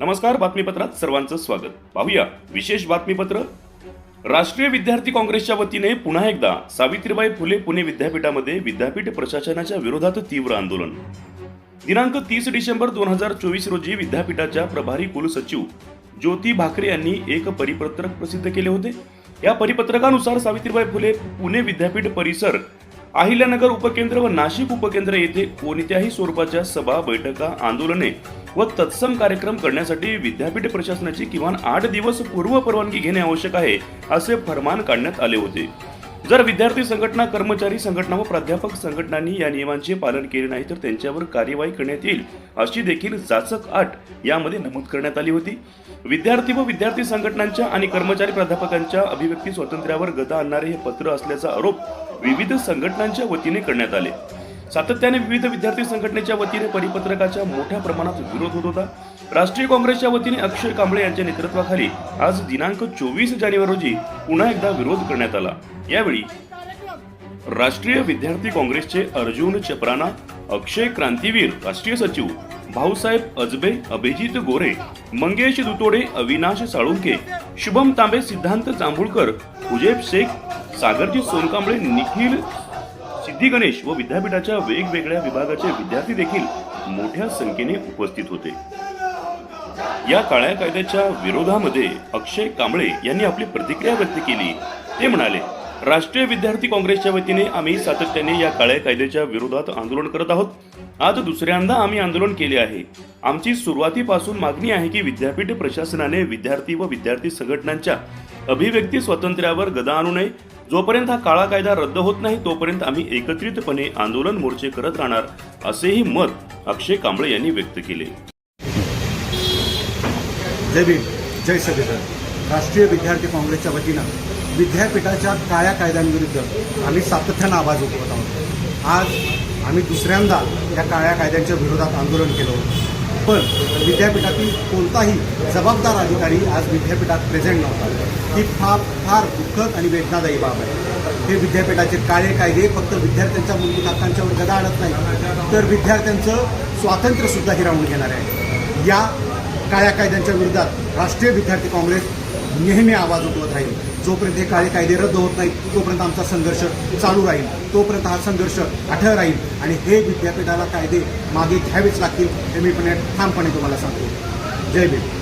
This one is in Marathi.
नमस्कार बातमीपत्रात सर्वांचं स्वागत. पाहूया विशेष बातमीपत्र. राष्ट्रीय विद्यार्थी काँग्रेसच्या वतीने पुन्हा एकदा सावित्रीबाई फुले पुणे विद्यापीठामध्ये विद्यापीठ प्रशासनाच्या विरोधात तीव्र आंदोलन. दिनांक तीस डिसेंबर दोन हजार चोवीस रोजी विद्यापीठाच्या प्रभारी कुलसचिव ज्योती भाकरे यांनी एक परिपत्रक प्रसिद्ध केले होते. या परिपत्रकानुसार सावित्रीबाई फुले पुणे विद्यापीठ परिसर अहिल्यानगर उपकेंद्र व नाशिक उपकेंद्र येथे कोणत्याही स्वरूपाच्या सभा बैठका आंदोलने व तत्सम कार्यक्रम करण्यासाठी विद्यापीठ प्रशासनाची किमान आठ दिवस पूर्व परवानगी घेणे आवश्यक आहे असे फरमान काढण्यात आले होते. जर विद्यार्थी संघटना कर्मचारी संघटना व प्राध्यापक संघटनांनी या नियमांचे पालन केले नाही तर त्यांच्यावर कार्यवाही करण्यात येईल अशी देखील जाचक आट यामध्ये नमूद करण्यात आली होती. विद्यार्थी व विद्यार्थी संघटनांच्या आणि कर्मचारी प्राध्यापकांच्या अभिव्यक्ती स्वातंत्र्यावर गदा आणणारे हे पत्र असल्याचा आरोप विविध संघटनांच्या वतीने करण्यात आले. सातत्याने विविध विद्यार्थी संघटनेच्या वतीने परिपत्रकाच्या मोठ्या प्रमाणात विरोध होत होता. राष्ट्रीय काँग्रेसच्या वतीने अक्षय कांबळे यांच्या नेतृत्वाखाली आज दिनांक चोवीस जानेवारी रोजी पुन्हा एकदा विरोध करण्यात आला. यावेळी राष्ट्रीय विद्यार्थी काँग्रेसचे अर्जुन चपराना अक्षय क्रांतीवीर राष्ट्रीय सचिव भाऊसाहेब अजबे अभिजित गोरे मंगेश दुतोडे अविनाश साळुंके शुभम तांबे सिद्धांत जांभुळकर हुजेब शेख सागरजी सोनकांबळे निखिल सिद्धी गणेश व विद्यापीठाच्या वेगवेगळ्या विभागाचे विद्यार्थी देखील मोठ्या संख्येने उपस्थित होते. या काळ्या कायद्याच्या विरोधामध्ये अक्षय कांबळे यांनी आपली प्रतिक्रिया व्यक्त केली. ते म्हणाले राष्ट्रीय विद्यार्थी काँग्रेसच्या वतीने आम्ही सातत्याने या काळ्या कायद्याच्या विरोधात आंदोलन करत आहोत. आज दुसऱ्यांदा आम्ही आंदोलन केले आहे. आमची सुरुवातीपासून मागणी आहे की विद्यापीठ प्रशासनाने विद्यार्थी व विद्यार्थी संघटनांच्या अभिव्यक्ती स्वातंत्र्यावर गदा आणू नये. जोपर्यंत हा काळा कायदा रद्द होत नाही तोपर्यंत आम्ही एकत्रितपणे आंदोलन मोर्चे करत राहणार असेही मत अक्षय कांबळे यांनी व्यक्त केले. जय भीम जय संविधान राष्ट्रीय विद्यार्थी काँग्रेसच्या वतीनं विद्यापीठाच्या काळ्या कायद्यांविरुद्ध आम्ही सातत्यानं आवाज उठवत आहोत. आज आम्ही दुसऱ्यांदा या काळ्या कायद्यांच्या विरोधात आंदोलन केलं होतं. पण विद्यापीठातील कोणताही जबाबदार अधिकारी आज विद्यापीठात प्रेझेंट नव्हता. ही फार फार दुःखद आणि वेदनादायी बाब आहे. हे विद्यापीठाचे काळे कायदे फक्त विद्यार्थ्यांच्या मूलभूत हक्कांच्यावर गदा आणत नाही तर विद्यार्थ्यांचं स्वातंत्र्यसुद्धा हिरावून घेणार आहे. या काळ्या कायद्यांच्या विरोधात राष्ट्रीय विद्यार्थी काँग्रेस नेहमी आवाज उठवत राहील. जोपर्यंत हे काळे कायदे रद्द होत नाहीत तोपर्यंत आमचा संघर्ष चालू राहील. तोपर्यंत हा संघर्ष अठळ राहील. आणि हे विद्यापीठाला कायदे मागे घ्यावेच लागतील हे मी पण ठामपणे तुम्हाला सांगतो. जय भीम.